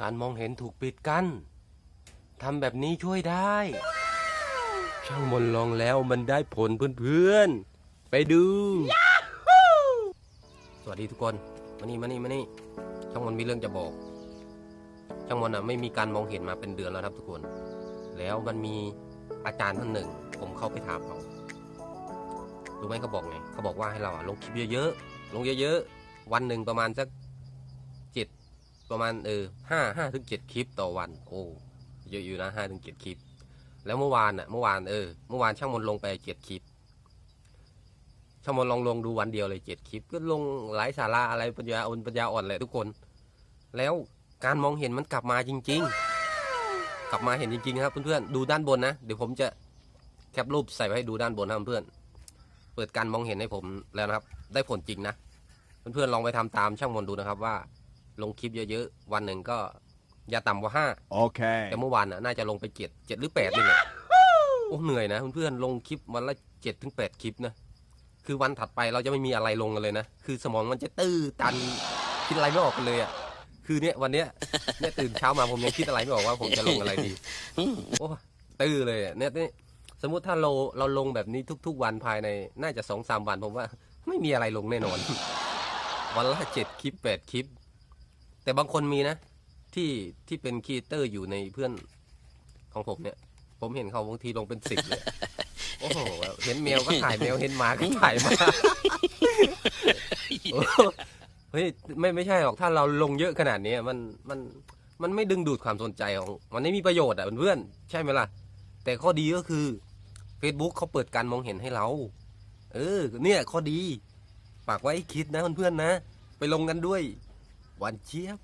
การมองเห็นถูกปิดกั้นทำแบบนี้ช่วยได้ ช่างมนลองแล้วมันได้ผลเพื่อนๆ ไปดู สวัสดีทุกคน มานี่มานี่มานี่ ช่างมนมีเรื่องจะบอก ช่างมนอะไม่มีการมองเห็นมาเป็นเดือนแล้วครับทุกคน แล้วมันมีอาจารย์ท่านหนึ่ง ผมเข้าไปถามเขารู้ไหมเขาบอกไงเขาบอกว่าให้เราอะลงคลิปเยอะๆ ลงเยอะๆ วันหนึ่งประมาณสัก ประมาณเออห้าห้าถึงเจ็ดคลิปต่อวันโอ้เยอะอยู่นะห้าถึงเจ็ดคลิป แล้วเมื่อวานอะเมื่อวานเออเมื่อวานช่างมนลงไปเจ็ดคลิปช่างมนลองลงดูวันเดียวเลยเจ็ดคลิป ก็ลงหลายสาระอะไรปัญญาอ่อนปัญญาอ่อนแหละทุกคน แล้วการมองเห็นมันกลับมาจริง ๆ กลับมาเห็นจริงๆครับเพื่อนๆดูด้านบนนะเดี๋ยวผมจะแคปรูปใส่ไว้ให้ดูด้านบนนะเพื่อนเปิดการมองเห็นให้ผมแล้วนะครับ ได้ผลจริงนะเพื่อนๆลองไปทำตามช่างมนดูนะครับว่า ลงคลิปเยอะๆ วันหนึ่งก็อย่าต่ำกว่าห้า Okay. แต่เมื่อวานน่ะน่าจะลงไปเจ็ดเจ็ดหรือแปดนี่แหละโอ้เหนื่อยนะเพื่อนๆลงคลิปวันละเจ็ดถึงแปดคลิปนะ คือวันถัดไปเราจะไม่มีอะไรลงกันเลยนะ คือสมองมันจะตื้อตันคิดอะไรไม่ออกกันเลยอะ คือเนี่ยวันเนี้ยเนี่ยตื่นเช้ามาผมยังคิดอะไรไม่ออกว่าผมจะลงอะไรดี โอ้ตื้อเลยอะเนี่ยนี่สมมุติถ้าเราเราลงแบบนี้ทุก ๆ วันภายในน่าจะสองสามวันผมว่า ไม่มีอะไรลงแน่นอน วันละเจ็ดคลิปแปดคลิป แต่บางคนมีนะ ที่ที่เป็นครีเอเตอร์อยู่ในเพื่อนของผมเนี่ย ผมเห็นเขาบางทีลงเป็นสิบเลยโอ้โหเห็นแมวก็ถ่ายแมวเห็นหมาก็ถ่ายหมาโอ้เฮ้ยไม่ไม่ใช่หรอกถ้าเราลงเยอะขนาดนี้มันมันมันไม่ดึงดูดความสนใจของ มันไม่มีประโยชน์อะเพื่อนๆใช่ไหมล่ะ แต่ข้อดีก็คือ Facebook เขาเปิดการมองเห็นให้เรา เออ เนี่ยข้อดีฝากไว้คิดนะเพื่อนๆนะ ไปลงกันด้วย 完结